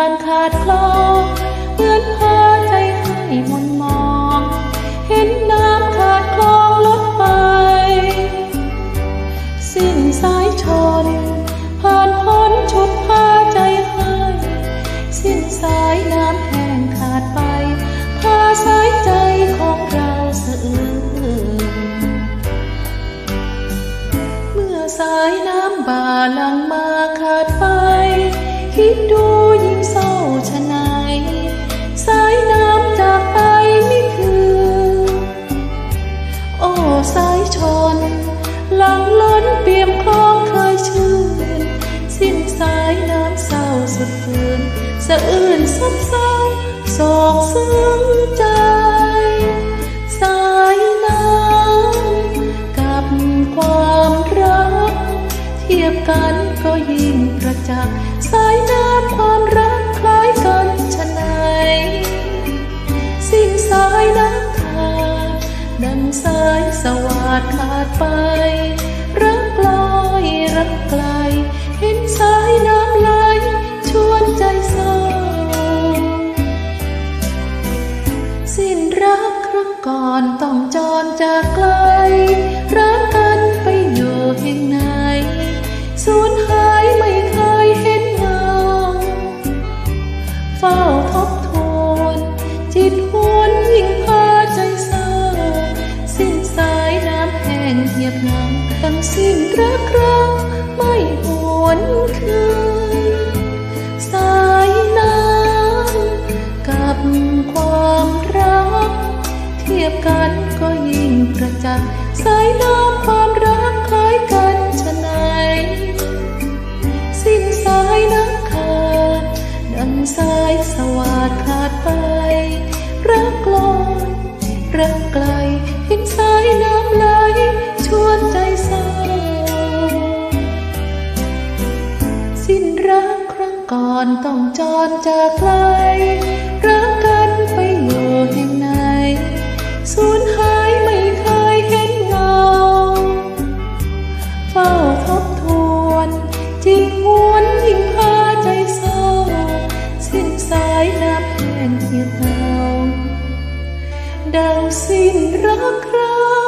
านขาดคลองเหมือนพาใจให้มนมอง เห็นน้ำขาดคลองลดไป สิ้นสายชน ผ่านพ้นชุดพาใจให้สิ้นสายน้ำแห้งขาดไปพาสายใจของเราสะอื้นเมื่อสายน้ำบาหลังมาขาดไปคิดดู สะอื้นซับเศร้าโศกซึ้งใจ สายน้ำกับความรัก เทียบกันก็ยิ่งประจักษ์สายน้ำความรักคล้ายกันชะไหนสิ้นสายน้ำขาดดังสายสวาดขาดไป รักลอยรักไกล ก่อนต้องจรจากไกลรักกันไปอยู่แห่งไหนสูญหายไม่เคยเห็นเงาเฝ้าทบทวนจิตหวนยิ่งพาใจเศร้า สิ้นสายน้ำแห้งเหียบเหงาทั้งสิ้นรักเรา ยบกันก็ยิ่งประจักษ์สายน้ำความรักคล้ายกันชะไหนสิ้นสายน้ำขาด ดังสายสวาดขาดไป รักลอยรักไกลเห็นสายน้ำไหลชวนใจเศร้าสิ้นรักครั้งก่อนต้องจรจากไกลรักกันไป จิตหวนยิ่งพาใจเศร้า สิ้นสายน้ำแห้งเหียบเหงาดังสิ้นรักเรา